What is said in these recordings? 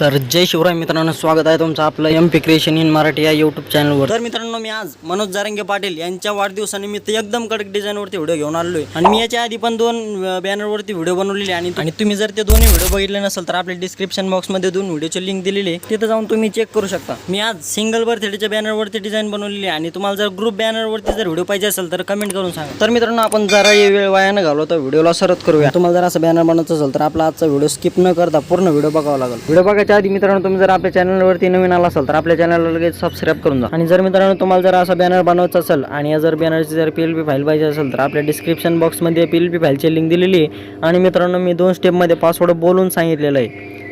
तर जय शिवराय मित्रांनो स्वागत आहे तुमचं आपलं M P creation in Marathi या यूट्यूब चॅनलवर तर मित्रांनो मी आज मनोज जारंगे पाटील यांच्या वाढदिवसानिमित्त एकदम कडक डिझाईनवरती व्हिडिओ घेऊन आलोय. आणि मी याच्या आधी पण दोन बॅनरवरती व्हिडिओ बनवलेले आणि आणि तुम्ही जर ते दोन्ही व्हिडिओ बघितले नसेल तर आपल्या डिस्क्रिप्शन बॉक्समध्ये दोन व्हिडिओची लिंक दिलेली आहे. तिथं जाऊन तुम्ही चेक करू शकता. मी आज सिंगल बर्थडेच्या बॅनरवरती डिझाईन बनवलेली आहे आणि तुम्हाला जर ग्रुप बॅनरवरती जर व्हिडिओ पाहिजे असेल तर कमेंट करून सांगा. तर मित्रांनो आपण जरा वेळ वाया न घालवतो व्हिडिओला सरत करूया. तुम्हाला जर असं बॅनर बनवायचं असेल तर आपला आजचा व्हिडिओ स्किप न करता पूर्ण व्हिडिओ बघावा लागेल. व्हिडिओ त्याच्या आधी मित्रांनो तुम्ही जर आपल्या चॅनलवरती नवीन आला असाल तर आपल्या चॅनलला लगेच सबस्क्राईब करून जा. आणि जर मित्रांनो तुम्हाला जर असा बॅनर बनवायचा असेल आणि या जर बॅनरची जर पी एल पी फाईल पाहिजे असेल तर आपल्या डिस्क्रिप्शन बॉक्समध्ये पी एल पी फाईलची लिंक दिलेली आहे. आणि मित्रांनो मी दोन स्टेपमध्ये पासवर्ड बोलून सांगितलेलं आहे.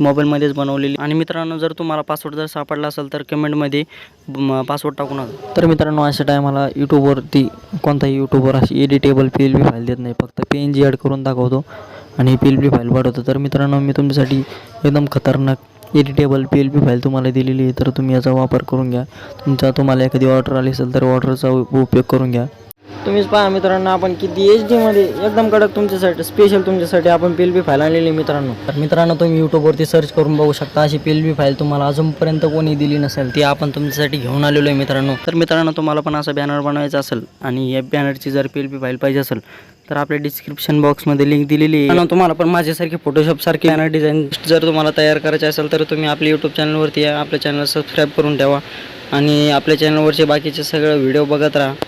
मोबाईलमध्येच बनवलेली. आणि मित्रांनो जर तुम्हाला पासवर्ड जर सापडला असेल तर कमेंटमध्ये पासवर्ड टाकू नका तर मित्रांनो अशा टायमाला यूट्यूबवरती कोणताही यूट्यूबवर अशी editable P L B file देत नाही. फक्त पी एन जी ॲड करून दाखवतो आणि पी एल बी फाईल वाढवतो तर मित्रांनो मी तुमच्यासाठी एकदम खतरनाक editable P L P file तुम्हाला दिलेली आहे. तर तुम्ही याचा वापर करून घ्या. तुमचा तुम्हाला एखादी ऑर्डर आली असेल तर ऑर्डरचा उपयोग करून घ्या. तुम्हीच पहा मित्रांनो आपण किती एच डीमध्ये एकदम कडक तुमच्यासाठी स्पेशल तुमच्यासाठी आपण पी एल बी फाईल आणलेली आहे मित्रांनो. तर मित्रांनो तुम्ही यूट्यूबवरती सर्च करून बघू शकता अशी पी एल बी फाईल तुम्हाला अजूनपर्यंत कोणी दिली नसेल ती आपण तुमच्यासाठी घेऊन आलेलो आहे मित्रांनो. तर मित्रांनो तुम्हाला पण असा बॅनर बनवायचा असेल आणि या बॅनरची जर पी एल बी फाईल पाहिजे असेल तर आपल्या डिस्क्रिप्शन बॉक्समध्ये लिंक दिलेली आहे. तुम्हाला पण माझ्यासारखे फोटोशॉप सारखे बॅनर डिझाईन जर तुम्हाला तयार करायचे असेल तर तुम्ही आपल्या यूट्यूब चॅनलवरती या आपल्या चॅनल सबस्क्राईब करून ठेवा आणि आपल्या चॅनलवरचे बाकीचे सगळं व्हिडिओ बघत राहा.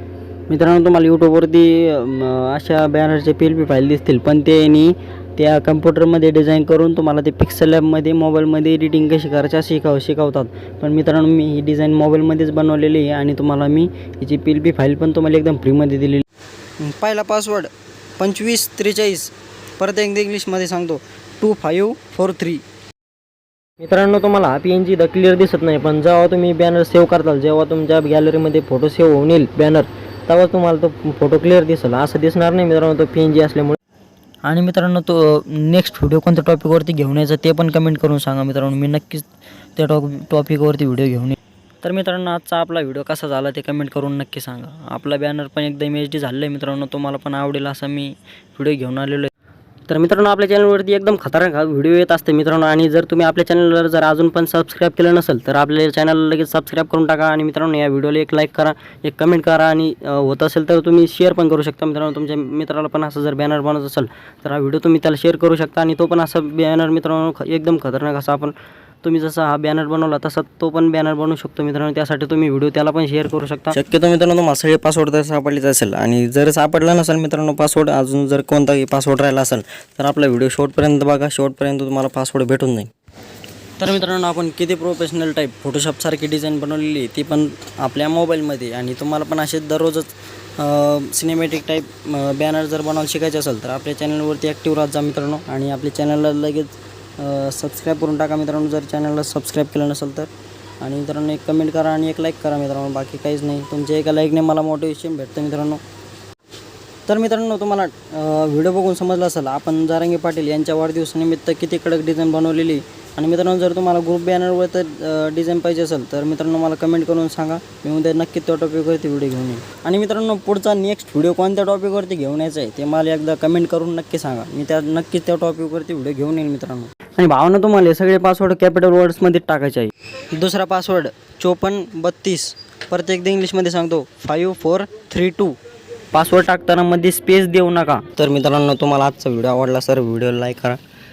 मित्रांनो तुम्हाला यूट्यूबवरती अशा बॅनरचे पी एल पी फाईल दिसतील पण ते नी त्या कम्प्युटरमध्ये डिझाईन करून तुम्हाला ते पिक्सल लॅबमध्ये मोबाईलमध्ये एडिटिंग कशी करायची शिकाव शिकवतात. पण मित्रांनो मी ही डिझाईन मोबाईलमध्येच बनवलेली आहे आणि तुम्हाला मी हिची पी एल पी फाईल पण तुम्हाला एकदम फ्रीमध्ये दिलेली पहिला पासवर्ड पंचवीस त्रेचाळीस. परत एकदा इंग्लिशमध्ये सांगतो टू फाईव्ह फोर थ्री मित्रांनो तुम्हाला P N G the clear दिसत नाही पण जेव्हा तुम्ही बॅनर सेव्ह करताल जेव्हा तुमच्या गॅलरीमध्ये फोटो सेव्ह होऊन येईल बॅनर तेव्हा तुम्हाला तो फोटो क्लिअर दिसेल असं दिसणार नाही मित्रांनो तो पी एन जी असल्यामुळे. आणि मित्रांनो तो नेक्स्ट व्हिडिओ कोणत्या टॉपिकवरती घेऊन यायचा ते पण कमेंट करून सांगा मित्रांनो. मी नक्कीच त्या टॉप टॉपिकवरती व्हिडिओ घेऊन येईन. तर मित्रांनो आजचा आपला व्हिडिओ कसा झाला ते कमेंट करून नक्की सांगा. आपला बॅनर पण एकदम एच डी झालं आहे मित्रांनो तुम्हाला पण आवडेल असा मी व्हिडिओ घेऊन आलेलो आहे. तर मित्रांनो आपल्या चॅनलवरती एकदम खतरनाक व्हिडिओ येत असते मित्रांनो आणि जर तुम्ही आपल्या चॅनलवर जर अजून पण सबस्क्राईब केलं नसेल तर आपल्या चॅनलला लगेच सबस्क्राईब करून टाका आणि मित्रांनो या व्हिडिओला एक लाईक करा एक कमेंट करा आणि होत असेल तर तुम्ही शेअर पण करू शकता. मित्रांनो तुमच्या मित्राला पण असं जर बॅनर बनवत असेल तर हा व्हिडिओ तुम्ही त्याला शेअर करू शकता आणि तो पण असा बॅनर मित्रांनो एकदम खतरनाक असा आपण तुम्ही जसा हा बॅनर बनवला तसा तो पण बॅनर बनवू शकतो मित्रांनो. त्यासाठी तुम्ही व्हिडिओ त्याला पण शेअर करू शकता. शक्यतो मित्रांनो तुम्हाला सगळे पासवर्ड जर सापडलेच असेल. आणि जर सापडला नसेल मित्रांनो पासवर्ड अजून जर कोणताही पासवर्ड राहिला असेल तर आपला व्हिडिओ शेवटपर्यंत बघा. शेवटपर्यंत तुम्हाला पासवर्ड भेटून जाईल. तर मित्रांनो आपण किती प्रोफेशनल टाईप फोटोशॉपसारखी डिझाईन बनवलेली ती पण आपल्या मोबाईलमध्ये आणि तुम्हाला पण असे दररोजच सिनेमॅटिक टाईप बॅनर जर बनवायला शिकायचे असेल तर आपल्या चॅनलवरती ॲक्टिव्ह राहत जा मित्रांनो. आणि आपल्या चॅनलला लगेच सबस्क्राईब करून टाका मित्रांनो. जर चॅनलला सबस्क्राईब केलं नसेल तर. आणि मित्रांनो एक कमेंट करा आणि एक लाईक करा मित्रांनो. बाकी काहीच नाही. तुमच्या एका लाईकने मला मोटिवेशन भेटतं मित्रांनो. तर मित्रांनो तुम्हाला व्हिडिओ बघून समजला असेल. आपण जारंगी पाटील यांच्या वाढदिवसानिमित्त किती कडक डिझाईन बनवलेली. आणि मित्रांनो जर तुम्हाला ग्रुप बॅनरवर तर डिझाईन पाहिजे असेल तर मित्रांनो मला कमेंट करून सांगा. मी उद्या नक्की त्या टॉपिकवरती व्हिडिओ घेऊन येईन. आणि मित्रांनो पुढचा नेक्स्ट व्हिडिओ कोणत्या टॉपिकवरती घेऊन यायचा आहे ते मला एकदा कमेंट करून नक्की सांगा. मी त्या नक्कीच त्या टॉपिकवरती व्हिडिओ घेऊन येईन मित्रांनो. आणि भावना तुम्हाला हे सगळे पासवर्ड कॅपिटल वर्ड्समध्ये टाकायचे आहे. दुसरा पासवर्ड चोपन्न बत्तीस. परत एकदा इंग्लिशमध्ये सांगतो five four three two password टाकताना मध्ये स्पेस देऊ नका. तर मित्रांनो तुम्हाला आजचा व्हिडिओ आवडला सर व्हिडिओ लाईक करा.